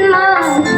சொன்னான்